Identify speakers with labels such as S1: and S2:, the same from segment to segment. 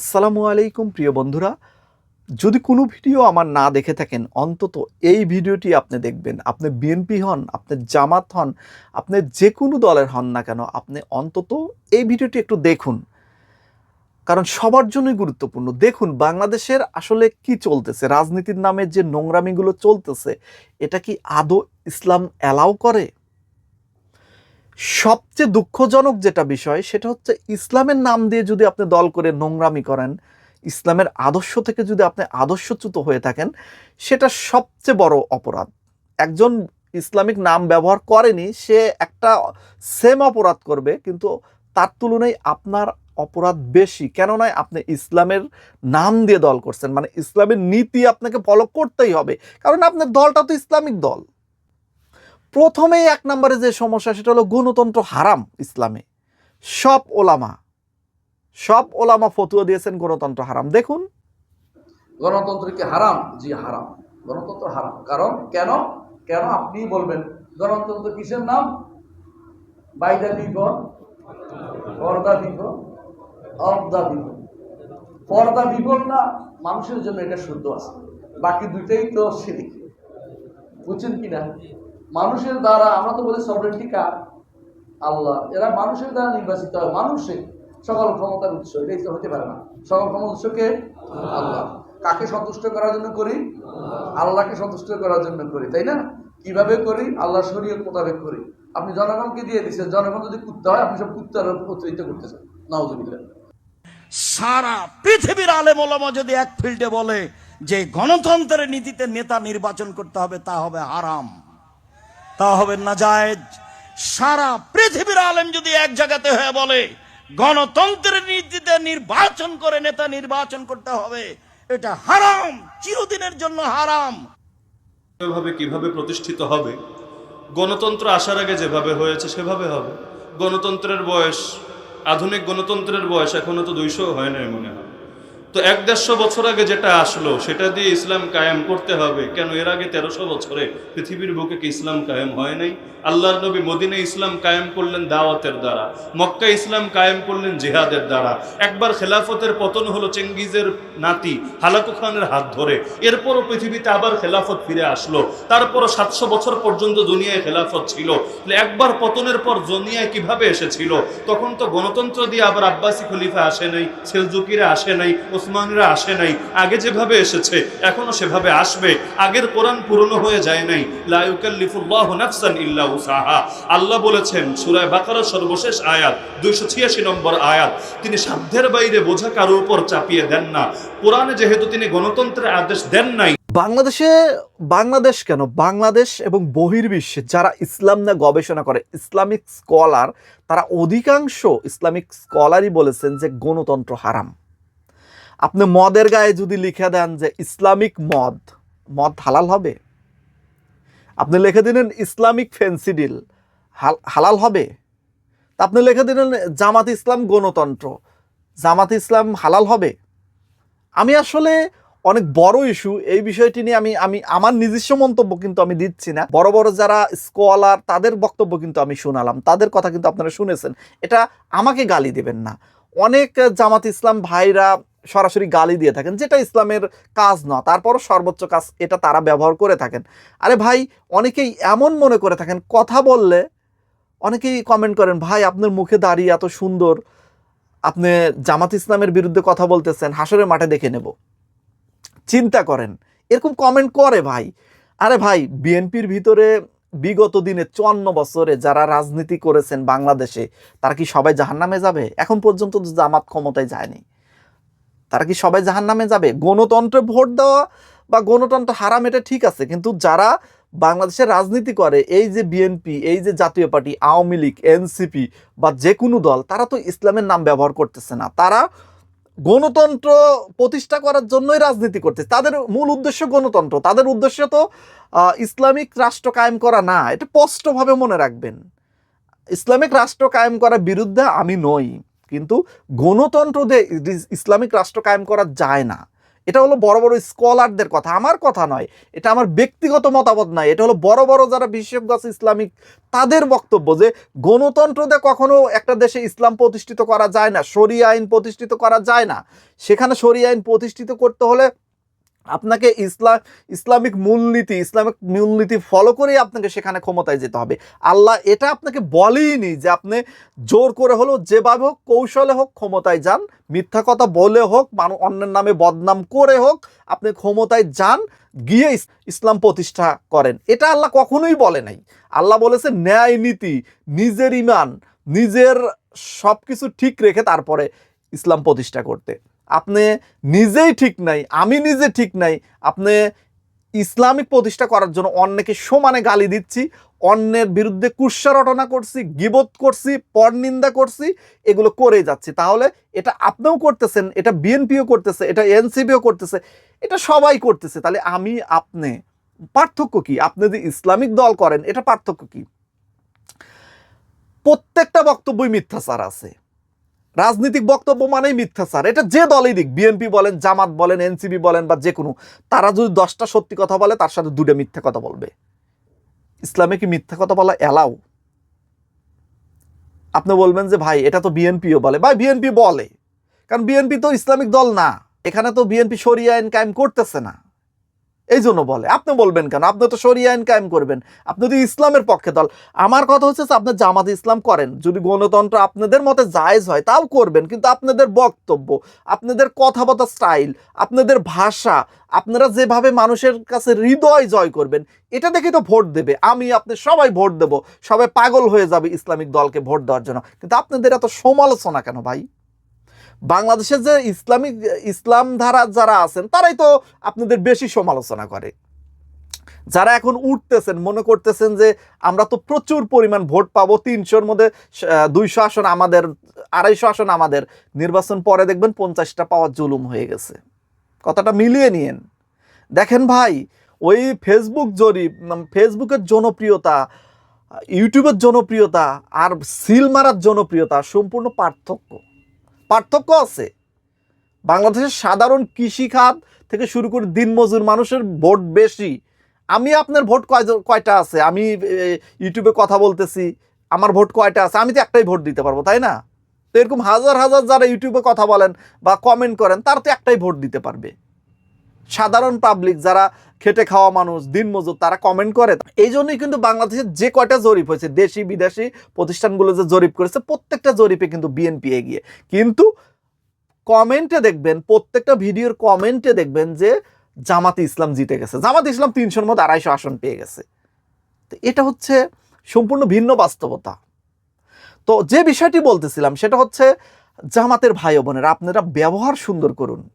S1: আসসালামু আলাইকুম, প্রিয় বন্ধুরা। যদি কোনো ভিডিও আমার না দেখে থাকেন, অন্তত এই ভিডিওটি আপনি দেখবেন। আপনি বিএনপি হন, আপনি জামাত হন, আপনি যে কোনো দলের হন না কেন, আপনি অন্তত এই ভিডিওটি একটু দেখুন। কারণ সবার জন্যই গুরুত্বপূর্ণ। দেখুন, বাংলাদেশের আসলে কি চলতেছে? রাজনীতির নামে যে নোংরামিগুলো চলতেছে, এটা কি আদৌ ইসলাম অ্যালাউ করে? সবচেয়ে দুঃখজনক যেটা বিষয়, সেটা হচ্ছে ইসলামের নাম দিয়ে যদি আপনি দল করে নোংরামি করেন, ইসলামের আদর্শ থেকে যদি আপনি আদর্শচ্যুত হয়ে থাকেন, সেটা সবচেয়ে বড় অপরাধ। একজন ইসলামিক নাম ব্যবহার করেনি, সে একটা সেম অপরাধ করবে, কিন্তু তার তুলনায় আপনার অপরাধ বেশি। কেন নয় আপনি ইসলামের নাম দিয়ে দল করছেন মানে ইসলামের নীতি আপনাকে ফলো করতেই হবে। কারণ আপনার দলটা তো ইসলামিক দল। প্রথমেই এক নম্বরে যে সমস্যা, সেটা হলো গণতন্ত্র হারাম ইসলামে। সব ওলামা সব ওলামা ফতুয়া দিয়েছেন গণতন্ত্র হারাম। দেখুন।
S2: গণতন্ত্র কি হারাম? জি, হারাম। গণতন্ত্র হারাম। কারণ কেন? কেন আপনি বলবেন? গণতন্ত্র কিসের নাম? বাইদা দিব, পর্দা দিব অর্দা দিব। পর্দা দিব না, মানুষের জন্য এটা শুদ্ধ আছে। বাকি দুইটাই তো সিরিক। বুঝছেন কিনা? মানুষের দ্বারা, আমরা তো বলি সবরেন্টি কার? আল্লাহ। এরা মানুষের দ্বারা নির্বাচিত হয়। মানুষে সকল ক্ষমতার উৎস। এটাই তো হতে পারে না। সকল ক্ষমতার উৎসকে আল্লাহ। কাকে সন্তুষ্ট করার জন্য করি? আল্লাহকে সন্তুষ্ট করার জন্য করি, তাই না? কীভাবে করি? আল্লাহ শরীয়ত মোতাবেক করি। আপনি জনগণকে দিয়ে দিচ্ছেন জনগণ যদি কুত্তা হয়, আপনি সব কুত্তার প্রচলিত করতেছেন। নাউজুবিল্লাহ
S3: সারা পৃথিবীর আলেম ওলামা যদি এক ফিল্ডে বলে যে গণতন্ত্রের নীতিতে নেতা নির্বাচন করতে হবে, তা হবে হারাম। তা হবে নাজায়েজ সারা পৃথিবীর আলেম যদি এক জায়গাতে হয়ে বলে, গণতন্ত্রের নীতিতে নির্বাচন করে নেতা নির্বাচন করতে হবে, এটা হারাম, চিরদিনের জন্য হারাম।
S4: ভাবে কীভাবে প্রতিষ্ঠিত হবে? গণতন্ত্র আসার আগে যেভাবে হয়েছে সেভাবে হবে। গণতন্ত্রের বয়স, আধুনিক গণতন্ত্রের বয়স এখনও তো দুইশো হয় নাই মনে হয়। তো এক দেড়শো বছর আগে যেটা আসলো, সেটা দিয়ে ইসলাম কায়েম করতে হবে। কেন? এর আগে তেরোশো বছরে পৃথিবীর বুকে কি ইসলাম কায়েম হয় নাই? আল্লাহর নবী মদিনে ইসলাম কায়েম করলেন দাওয়াতের দ্বারা। মক্কা ইসলাম কায়েম করলেন জিহাদের দ্বারা। একবার খেলাফতের পতন হলো চেঙ্গিজের নাতি হালাকু খানের হাত ধরে। এরপরও পৃথিবীতে আবার খেলাফত ফিরে আসলো। তারপরও সাতশো বছর পর্যন্ত দুনিয়ায় খেলাফত ছিল। একবার পতনের পর দুনিয়ায় কীভাবে এসেছিল? তখন তো গণতন্ত্র দিয়ে আবার আব্বাসী খলিফা আসে নাই, সেলজুকিরা আসে নাই ওসমানরা আসে নাই। আগে যেভাবে এসেছে, এখনও সেভাবে আসবে। আগের কোরআন পুরনো হয়ে যায় নাই। আল্লাহ বলেছেন, সূরা বাকারার সর্বশেষ আয়াত 286 নম্বর আয়াত, তিনি সাধ্যের বাইরে বোঝা কারও উপর চাপিয়ে দেন না। কোরআনে যেহেতু তিনি গণতন্ত্রের আদেশ দেন নাই।
S1: বাংলাদেশে, বাংলাদেশ কেন? বাংলাদেশ এবং বহির্বিশ্বে যারা ইসলাম নিয়ে গবেষণা করে, ইসলামিক স্কলার, তারা অধিকাংশ ইসলামিক স্কলারই বলেছেন যে গণতন্ত্র হারাম। আপনি মদের গায়ে যদি লিখে দেন যে ইসলামিক মদ মদ হালাল হবে? আপনি লিখে দিলেন ইসলামিক ফেন্সিডিল হাল- হালাল হবে? তা আপনি লিখে দিলেন জামাত ইসলাম গণতন্ত্র, জামাত ইসলাম হালাল হবে? আমি আসলে অনেক বড় ইস্যু, এই বিষয়টি নিয়ে আমি আমি, আমার নিজস্ব মন্তব্য কিন্তু আমি দিচ্ছি না। বড় বড় যারা স্কলার, তাদের বক্তব্য কিন্তু আমি শোনালাম। তাদের কথা কিন্তু আপনারা শুনেছেন। এটা আমাকে গালি দেবেন না। অনেক জামাত ইসলাম ভাইরা সরাসরি গালি দিয়ে থাকেন, যেটা ইসলামের কাজ না। তারপরও সর্বোচ্চ কাজ এটা তারা ব্যবহার করে থাকেন। আরে ভাই, অনেকেই এমন মনে করে থাকেন, কথা বললে অনেকেই কমেন্ট করেন, ভাই, আপনার মুখে দাঁড়িয়ে এত সুন্দর, আপনি জামাত ইসলামের বিরুদ্ধে কথা বলতেছেন, হাসরের মাঠে দেখে নেব। চিন্তা করেন, এরকম কমেন্ট করে ভাই। আরে ভাই বিএনপির ভিতরে বিগত দিনে চুয়ান্ন বছরে যারা রাজনীতি করেছেন বাংলাদেশে, তারা কি সবাই জাহান্নামে যাবে? এখন পর্যন্ত জামাত ক্ষমতায় যায়নি। তারা কি সবাই জাহান্নামে যাবে? গণতন্ত্রে ভোট দেওয়া বা গণতন্ত্র হারাম এটা ঠিক আছে, কিন্তু যারা বাংলাদেশের রাজনীতি করে, এই যে বিএনপি এই যে জাতীয় পার্টি, আওয়ামী লীগ এনসিপি বা যে কোনো দল, তারা তো ইসলামের নাম ব্যবহার করতেছে না। তারা গণতন্ত্র প্রতিষ্ঠা করার জন্যই রাজনীতি করতেছে। তাদের মূল উদ্দেশ্য গণতন্ত্র। তাদের উদ্দেশ্য তো ইসলামিক রাষ্ট্র কায়েম করা না। এটা স্পষ্টভাবে মনে রাখবেন। ইসলামিক রাষ্ট্র কায়েম করার বিরুদ্ধে আমি নই। কিন্তু গণতন্ত্র দিয়ে ইসলামিক রাষ্ট্র কায়েম করা যায় না। এটা হলো বড় বড় স্কলারদের কথা। আমার কথা নয়, এটা আমার ব্যক্তিগত মতামত নয়। এটা হলো বড় বড় যারা বিশেষজ্ঞ আছে ইসলামিক, তাদের বক্তব্য যে গণতন্ত্র দিয়ে কখনো একটা দেশে ইসলাম প্রতিষ্ঠিত করা যায় না, শরিয়া আইন প্রতিষ্ঠিত করা যায় না। সেখানে শরিয়া আইন প্রতিষ্ঠিত করতে হলে আপনাকে ইসলাম ইসলামিক মূলনীতি ইসলামিক মূলনীতি ফলো করেই আপনাকে সেখানে ক্ষমতায় যেতে হবে। আল্লাহ এটা আপনাকে বলেইনি যে আপনি জোর করে হলেও যেভাবে হোক, কৌশলে হোক ক্ষমতায় যান। মিথ্যা কথা বলে হোক মানুষ অন্যের নামে বদনাম করে হোক, আপনি ক্ষমতায় যান, গিয়ে ইসলাম প্রতিষ্ঠা করেন। এটা আল্লাহ কখনোই বলে নাই। আল্লাহ বলেছে ন্যায় নীতি, নিজের ইমান নিজের সব কিছু ঠিক রেখে তারপরে ইসলাম প্রতিষ্ঠা করতে। আপনি নিজেই ঠিক নাই, আমি নিজে ঠিক নাই, আপনি ইসলামিক প্রতিষ্ঠা করার জন্য অন্যকে সমানে গালি দিচ্ছি, অন্যের বিরুদ্ধে কুৎসা রটনা করছি, গিবত করছি পরনিন্দা করছি, এগুলো করে যাচ্ছি। তাহলে এটা আপনিও করতেছেন, এটা বিএনপিও করতেছে, এটা এনসিপিও করতেছে, এটা সবাই করতেছে। তাহলে আমি, আপনি, পার্থক্য কি? আপনি যদি ইসলামিক দল করেন, এটা পার্থক্য কি? প্রত্যেকটা বক্তব্যই মিথ্যাচার আছে। রাজনৈতিক বক্তব্য মানেই মিথ্যাচার। এটা যে দলই দিক, বিএনপি বলেন, জামাত বলেন, এনসিপি বলেন বা যে কোনো, তারা যদি দশটা সত্যি কথা বলে, তার সাথে দুটো মিথ্যা কথা বলবে। ইসলামে কি মিথ্যা কথা বলা এলাও? আপনি বলবেন যে, ভাই, এটা তো বিএনপিও বলে। ভাই, বিএনপি বলে। কারণ বিএনপি তো ইসলামিক দল না। এখানে তো বিএনপি সরিয়া আইন কায়েম করতেছে না। এই জন্য বলে। আপনি বলবেন কেন? আপনি তো সরিয়া আইন কায়েম করবেন। আপনি তো ইসলামের পক্ষে দল। আমার কথা হচ্ছে যে আপনি জামাত ইসলাম করেন। যদি গণতন্ত্র আপনাদের মতে জায়েজ হয়, তাও করবেন। কিন্তু আপনাদের বক্তব্য, আপনাদের কথাবার্তা স্টাইল, আপনাদের ভাষা, আপনারা যেভাবে মানুষের কাছে হৃদয় জয় করবেন, এটা দেখে তো ভোট দেবে। আমি, আপনি সবাই ভোট দেব। সবাই পাগল হয়ে যাবে ইসলামিক দলকে ভোট দেওয়ার জন্য। কিন্তু আপনাদের এত সমালোচনা কেন ভাই? বাংলাদেশের যে ইসলামিক, ইসলাম ধারা যারা আছেন, তারাই তো আপনাদের বেশি সমালোচনা করে। যারা এখন উঠতেছেন, মনে করতেছেন যে আমরা তো প্রচুর পরিমাণ ভোট পাবো, তিনশোর মধ্যে দুইশো আসন আমাদের, আড়াইশো আসন আমাদের। নির্বাচন পরে দেখবেন পঞ্চাশটা পাওয়ার জুলুম হয়ে গেছে। কথাটা মিলিয়ে নিয়েন। দেখেন ভাই, ওই ফেসবুক জরিপ ফেসবুকের জনপ্রিয়তা ইউটিউবের জনপ্রিয়তা, আর সিল মারার জনপ্রিয়তা সম্পূর্ণ পার্থক্য। পার্থক্য আছে। বাংলাদেশের সাধারণ কৃষিখাত থেকে শুরু করে দিনমজুর মানুষের ভোট বেশি। আমি আপনার ভোট কয় কয়টা আছে? আমি ইউটিউবে কথা বলতেছি, আমার ভোট কয়টা আছে? আমি তো একটাই ভোট দিতে পারব, তাই না? তো এরকম হাজার হাজার যারা ইউটিউবে কথা বলেন বা কমেন্ট করেন, তার তো একটাই ভোট দিতে পারবে। সাধারণ পাবলিক যারা খেটে খাওয়া মানুষ দিনমজুর তারা কমেন্ট করে। এই জন্যই কিন্তু বাংলাদেশের যে কয়টা জরিপ হয়েছে, দেশি, বিদেশি প্রতিষ্ঠানগুলো যে জরিপ করেছে, প্রত্যেকটা জরিপে কিন্তু বিএনপি এগিয়ে। কিন্তু কমেন্টে দেখবেন, প্রত্যেকটা ভিডিওর কমেন্টে দেখবেন যে জামাতে ইসলাম জিতে গেছে। জামাত ইসলাম তিনশোর মধ্যে আড়াইশো আসন পেয়ে গেছে। তো এটা হচ্ছে সম্পূর্ণ ভিন্ন বাস্তবতা। তো যে বিষয়টি বলতেছিলাম, সেটা হচ্ছে জামাতের ভাই বোনেরা, আপনারা ব্যবহার সুন্দর করুন।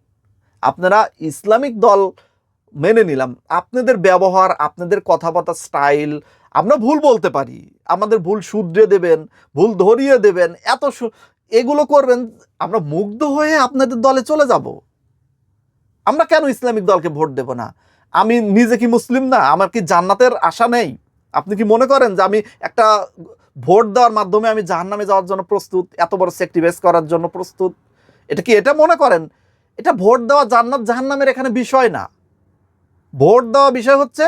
S1: আপনারা ইসলামিক দল মেনে নিলাম। আপনাদের ব্যবহার, আপনাদের কথাবার্তা, স্টাইল, আমরা ভুল বলতে পারি। আমাদের ভুল শুধরে দেবেন, ভুল ধরিয়ে দেবেন, এত এগুলো করবেন, আমরা মুগ্ধ হয়ে আপনাদের দলে চলে যাব। আমরা কেন ইসলামিক দলকে ভোট দেব না? আমি নিজে কি মুসলিম না? আমার কি জান্নাতের আশা নেই? আপনি কি মনে করেন যে আমি একটা ভোট দেওয়ার মাধ্যমে আমি জাহান্নামে যাওয়ার জন্য প্রস্তুত, এত বড় স্যাক্রিফাইস করার জন্য প্রস্তুত? এটা কি এটা মনে করেন? এটা ভোট দেওয়া জান্নাত জাহান্নামের এখানে বিষয় না। ভোট দেওয়া বিষয় হচ্ছে,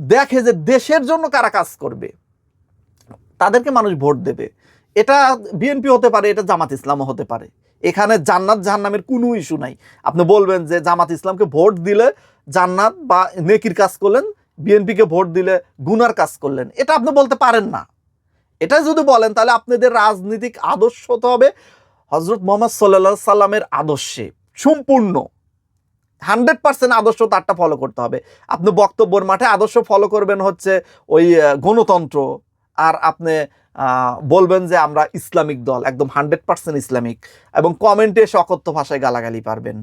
S1: দেখে যে দেশের জন্য কারা কাজ করবে। তাদেরকে মানুষ ভোট দেবে। এটা বিএনপি হতে পারে, এটা জামাত ইসলামও হতে পারে। এখানে জান্নাত জাহান্নামের কোনো ইস্যু নাই। আপনি বলবেন যে জামাত ইসলামকে ভোট দিলে জান্নাত বা নেকির কাজ করলেন বিএনপিকে ভোট দিলে গুনার কাজ করলেন। এটা আপনি বলতে পারেন না। এটা যদি বলেন, তাহলে আপনাদের রাজনৈতিক আদর্শ হতে হবে। হজরত মোহাম্মদ সাল্লা সাল্লামের আদর্শে, সম্পূর্ণ। হান্ড্রেড পার্সেন্ট আদর্শ তারটা ফলো করতে হবে। আপনি বক্তব্যের মাঠে আদর্শ ফলো করবেন হচ্ছে ওই গণতন্ত্র। আর আপনি বলবেন যে আমরা ইসলামিক দল, একদম হান্ড্রেড পার্সেন্ট ইসলামিক। এবং কমেন্টে এসে অকথ্য ভাষায় গালাগালি পারবেন।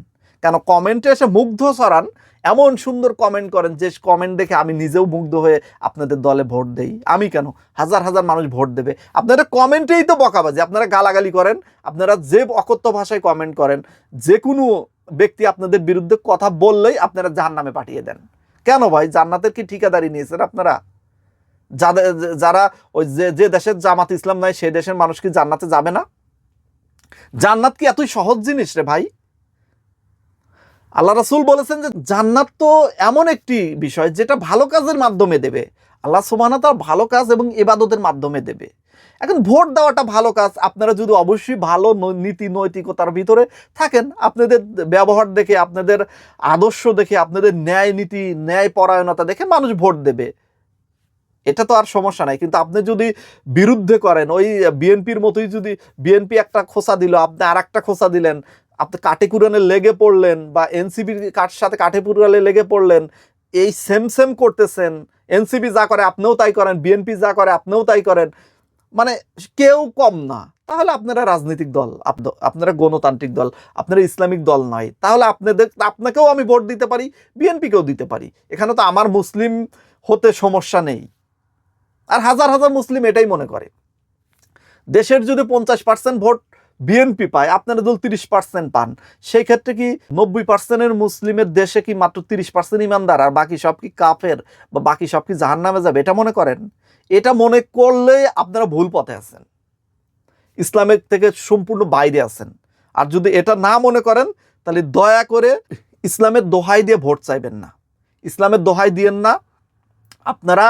S1: কেন কমেন্টে এসে মুগ্ধ সরান এমন সুন্দর কমেন্ট করেন যে কমেন্ট দেখে আমি নিজেও মুগ্ধ হয়ে আপনাদের দলে ভোট দেই। আমি কেন? হাজার হাজার মানুষ ভোট দেবে। আপনারা কমেন্টেই তো বকাবাজি। আপনারা গালাগালি করেন, আপনারা যে অকথ্য ভাষায় কমেন্ট করেন, যে কোনো ব্যক্তি আপনাদের বিরুদ্ধে কথা বললেই আপনারা জাহান নামে পাঠিয়ে দেন। কেন ভাই? জান্নাতের কি ঠিকাদারি নিয়েছেন আপনারা? যাদের যারা ওই যে যে দেশের জামাত ইসলাম নাই সেই দেশের মানুষ কি জান্নাতে যাবে না? জান্নাত কি এতই সহজ জিনিস রে ভাই? আল্লাহ রাসুল বলেছেন যে জান্নাত তো এমন একটি বিষয় যেটা ভালো কাজের মাধ্যমে দেবে। আল্লাহ সুবহানাহু তাআলা ভালো কাজ এবং ইবাদতের মাধ্যমে দেবে। এখন ভোট দেওয়াটা ভালো কাজ। আপনারা যদি অবশ্যই ভালো নীতি নৈতিকতার ভিতরে থাকেন, আপনাদের ব্যবহার দেখে, আপনাদের আদর্শ দেখে, আপনাদের ন্যায় নীতি, ন্যায় পরায়ণতা দেখে মানুষ ভোট দেবে। এটা তো আর সমস্যা নাই। কিন্তু আপনি যদি বিরুদ্ধে করেন, ওই বিএনপির মতোই যদি বিএনপি একটা খোসা দিল, আপনি আর একটা খোসা দিলেন আপনি কাটে কুরানে লেগে পড়লেন বা এনসিবির কার সাথে কাঠে পুরালে লেগে পড়লেন, এই সেম সেম করতেছেন। এনসিবি যা করে আপনিও তাই করেন, বিএনপি যা করে আপনিও তাই করেন। মানে কেউ কম না। তাহলে আপনারা রাজনৈতিক দল, আপ- আপনারা গণতান্ত্রিক দল, আপনারা ইসলামিক দল নয়। তাহলে আপনাদের, আপনাকেও আমি ভোট দিতে পারি, বিএনপিকেও দিতে পারি। এখানে তো আমার মুসলিম হতে সমস্যা নেই। আর হাজার হাজার মুসলিম এটাই মনে করে। দেশের যদি পঞ্চাশ পার্সেন্ট ভোট বিএনপি পায়, আপনারা দল তিরিশ পার্সেন্ট পান সেই ক্ষেত্রে কি নব্বই পার্সেন্টের মুসলিমের দেশে কি মাত্র তিরিশ পার্সেন্ট ইমানদার? আর বাকি সব কি কাফের বা বাকি সব কি জাহান নামে যাবে? এটা মনে করেন। এটা মনে করলে আপনারা ভুল পথে আছেন। ইসলামের থেকে সম্পূর্ণ বাইরে আছেন। আর যদি এটা না মনে করেন, তাহলে দয়া করে ইসলামের দোহাই দিয়ে ভোট চাইবেন না। ইসলামের দোহাই দিয়েন না। আপনারা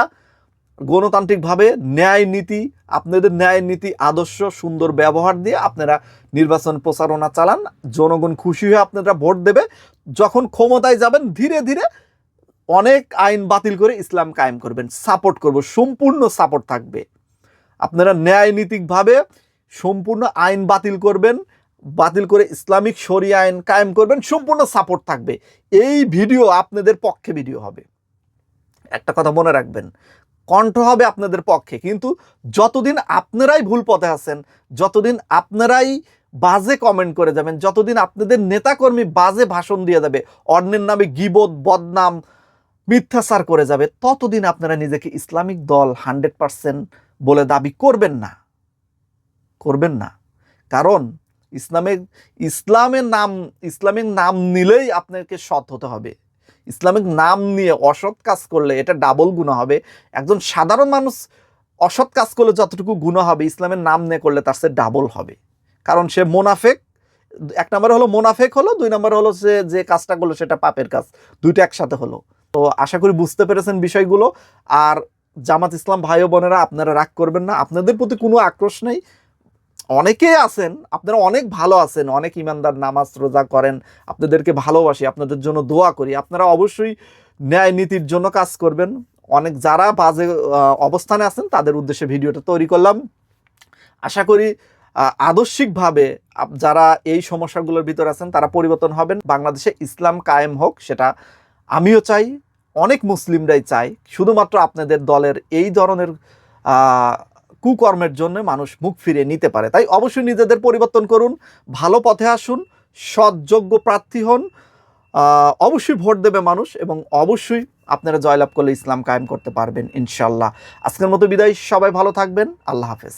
S1: গণতান্ত্রিকভাবে ন্যায় নীতি, আপনাদের ন্যায় নীতি, আদর্শ, সুন্দর ব্যবহার দিয়ে আপনারা নির্বাচন প্রচারণা চালান। জনগণ খুশি হয়ে আপনারা ভোট দেবে। যখন ক্ষমতায় যাবেন, ধীরে ধীরে অনেক আইন বাতিল করে ইসলাম কায়েম করবেন। সাপোর্ট করব, সম্পূর্ণ সাপোর্ট থাকবে। আপনারা ন্যায় নীতিকভাবে সম্পূর্ণ আইন বাতিল করবেন, বাতিল করে ইসলামিক শরী আইন কায়েম করবেন, সম্পূর্ণ সাপোর্ট থাকবে। এই ভিডিও আপনাদের পক্ষে ভিডিও হবে। একটা কথা মনে রাখবেন কণ্ঠ হবে আপনাদের পক্ষে। কিন্তু যতদিন আপনারাই ভুল পথে আছেন, যতদিন আপনারাই বাজে কমেন্ট করে যাবেন, যতদিন আপনাদের নেতাকর্মী বাজে ভাষণ দিয়ে যাবে, অন্যের নামে গিবত, বদনাম, মিথ্যাচার করে যাবে, ততদিন আপনারা নিজেকে ইসলামিক দল হান্ড্রেড পারসেন্ট বলে দাবি করবেন না। করবেন না। কারণ ইসলামের ইসলামের নাম ইসলামিক নাম নিলেই আপনাকে সৎ হতে হবে। ইসলামিক নাম নিয়ে অসৎ কাজ করলে এটা ডাবল গুণা হবে। একজন সাধারণ মানুষ অসৎ কাজ করলে যতটুকু গুণা হবে, ইসলামের নাম নিয়ে করলে তার সে ডাবল হবে। কারণ সে মোনাফেক, এক নম্বরে হলো মোনাফেক হলো, দুই নম্বরে হলো সে যে কাজটা করল সেটা পাপের কাজ, দুইটা একসাথে হলো। তো আশা করি বুঝতে পেরেছেন বিষয়গুলো। আর জামাত ইসলাম ভাই বোনেরা, আপনারা রাগ করবেন না। আপনাদের প্রতি কোনো আক্রোশ নেই। অনেকেই আছেন, আপনারা অনেক ভালো আছেন, অনেক ইমানদার, নামাজ, রোজা করেন, আপনাদেরকে ভালোবাসি, আপনাদের জন্য দোয়া করি, আপনারা অবশ্যই ন্যায় নীতির জন্য কাজ করবেন। অনেক যারা বাজে অবস্থানে আছেন, তাদের উদ্দেশ্যে ভিডিওটা তৈরি করলাম। আশা করি আদর্শিকভাবে যারা এই সমস্যাগুলোর ভিতর আছেন, তারা পরিবর্তন হবেন। বাংলাদেশে ইসলাম কায়েম হোক, সেটা আমিও চাই, অনেক মুসলিমরাই চাই। শুধুমাত্র আপনাদের দলের এই ধরনের কুকর্মের জন্য মানুষ মুখ ফিরিয়ে নিতে পারে। তাই অবশ্যই নিজেদের পরিবর্তন করুন, ভালো পথে আসুন, সৎযোগ্য প্রার্থী হন অবশ্যই ভোট দেবে মানুষ এবং অবশ্যই আপনারা জয়লাভ করলে ইসলাম কায়েম করতে পারবেন ইনশাল্লাহ। আজকের মতো বিদায়, সবাই ভালো থাকবেন, আল্লাহ হাফেজ।